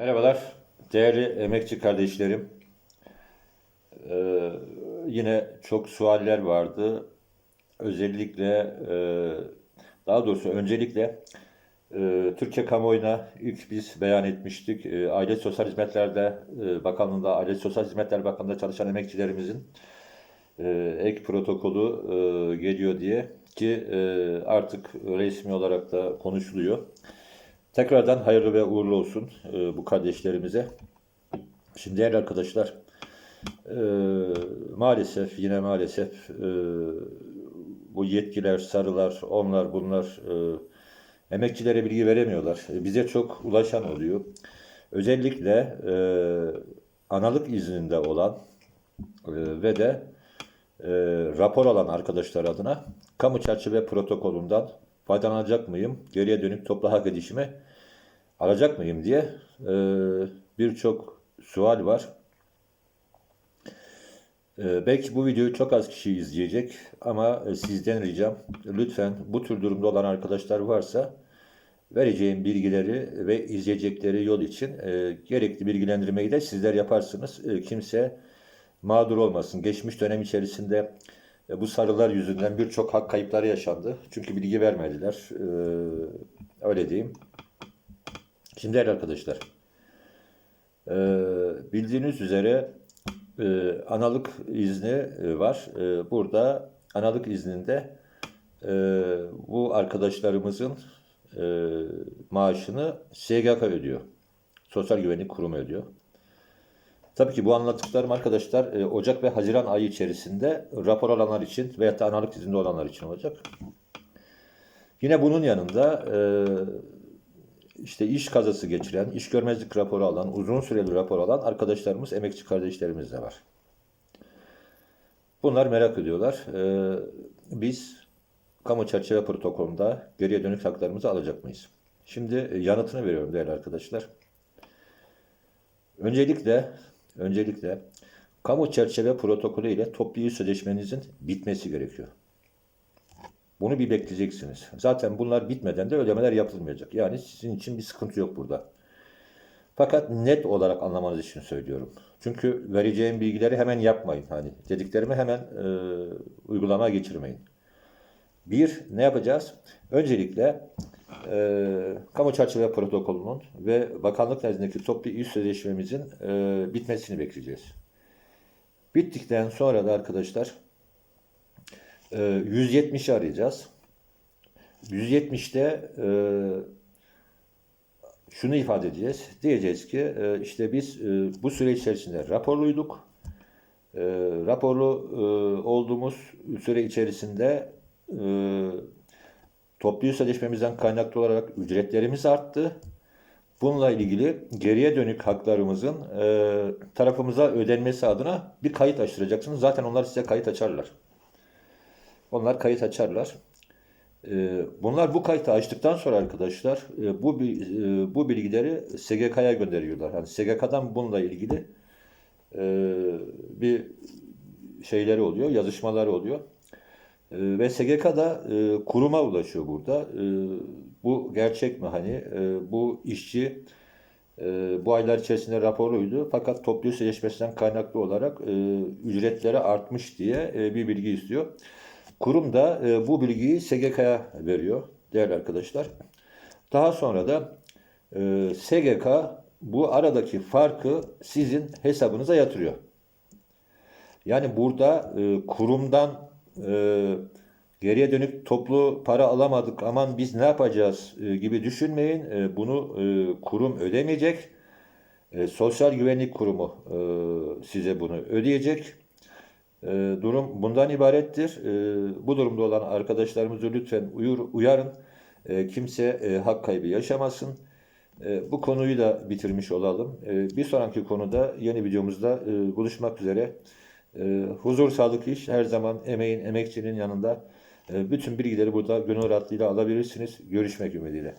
Merhabalar, değerli emekçi kardeşlerim. Ee, yine çok sualler vardı. Özellikle, e, daha doğrusu öncelikle e, Türkiye kamuoyuna ilk biz beyan etmiştik. E, Aile Sosyal Hizmetler'de, e, Bakanlığında, Aile Sosyal Hizmetler Bakanlığı'nda çalışan emekçilerimizin e, ek protokolü e, geliyor diye ki e, artık resmi olarak da konuşuluyor. Tekrardan hayırlı ve uğurlu olsun e, bu kardeşlerimize. Şimdi değerli arkadaşlar, e, maalesef yine maalesef e, bu yetkiler, sarılar, onlar bunlar e, emekçilere bilgi veremiyorlar. E, bize çok ulaşan oluyor. Özellikle e, analık izninde olan e, ve de e, rapor alan arkadaşlar adına kamu çerçeve protokolünden faydalanacak mıyım? Geriye dönük toplu hak edişimi alacak mıyım diye e, birçok sual var. E, belki bu videoyu çok az kişi izleyecek ama e, sizden ricam lütfen bu tür durumda olan arkadaşlar varsa vereceğim bilgileri ve izleyecekleri yol için e, gerekli bilgilendirmeyi de sizler yaparsınız. E, kimse mağdur olmasın. Geçmiş dönem içerisinde bu sarılar yüzünden birçok hak kayıpları yaşandı. Çünkü bilgi vermediler. E, öyle diyeyim. Şimdi değerli arkadaşlar, e, bildiğiniz üzere e, analık izni e, var. E, burada analık izninde e, bu arkadaşlarımızın e, maaşını SGK ödüyor. Sosyal Güvenlik Kurumu ödüyor. Tabii ki bu anlattıklarım arkadaşlar e, Ocak ve Haziran ayı içerisinde rapor alanlar için veyahut da analık izinde olanlar için olacak. Yine bunun yanında e, işte iş kazası geçiren, iş görmezlik raporu alan, uzun süreli rapor alan arkadaşlarımız, emekçi kardeşlerimiz de var. Bunlar merak ediyorlar. Ee, biz kamu çerçeve protokolünde geriye dönük haklarımızı alacak mıyız? Şimdi yanıtını veriyorum değerli arkadaşlar. Öncelikle öncelikle kamu çerçeve protokolü ile toplu sözleşmenizin bitmesi gerekiyor. Bunu bir bekleyeceksiniz. Zaten bunlar bitmeden de ödemeler yapılmayacak. Yani sizin için bir sıkıntı yok burada. Fakat net olarak anlamanız için söylüyorum. Çünkü vereceğim bilgileri hemen yapmayın. Hani dediklerimi hemen e, uygulamaya geçirmeyin. Bir, ne yapacağız? Öncelikle e, kamu çerçeve protokolünün ve bakanlık nezdindeki toplu iş sözleşmemizin e, bitmesini bekleyeceğiz. Bittikten sonra da arkadaşlar e, 170'i arayacağız. 170'te e, şunu ifade edeceğiz. Diyeceğiz ki e, işte biz e, bu süre içerisinde raporluyduk. E, raporlu e, olduğumuz süre içerisinde e, toplu sözleşmemizden kaynaklı olarak ücretlerimiz arttı. Bununla ilgili geriye dönük haklarımızın e, tarafımıza ödenmesi adına bir kayıt açtıracaksınız. Zaten onlar size kayıt açarlar. Onlar kayıt açarlar. Ee, Bunlar bu kayıtı açtıktan sonra arkadaşlar e, bu e, bu bilgileri SGK'ya gönderiyorlar. Yani SGK'dan bununla ilgili e, bir şeyleri oluyor, yazışmaları oluyor. E, Ve SGK da e, kuruma ulaşıyor burada. E, Bu gerçek mi hani e, bu işçi e, bu aylar içerisinde raporluydu fakat toplu sözleşmesinden kaynaklı olarak e, ücretleri artmış diye e, bir bilgi istiyor. Kurum da e, bu bilgiyi SGK'ya veriyor değerli arkadaşlar. Daha sonra da e, SGK bu aradaki farkı sizin hesabınıza yatırıyor. Yani burada e, kurumdan e, geriye dönük toplu para alamadık aman biz ne yapacağız e, gibi düşünmeyin. E, bunu e, kurum ödemeyecek. Sosyal Güvenlik Kurumu size bunu ödeyecek. Durum bundan ibarettir. Bu durumda olan arkadaşlarımızı lütfen uyur, uyarın. Kimse hak kaybı yaşamasın. Bu konuyu da bitirmiş olalım. Bir sonraki konuda yeni videomuzda buluşmak üzere. E, huzur, sağlık, iş her zaman emeğin, emekçinin yanında. E, bütün bilgileri burada gönül rahatlığıyla alabilirsiniz. Görüşmek ümidiyle.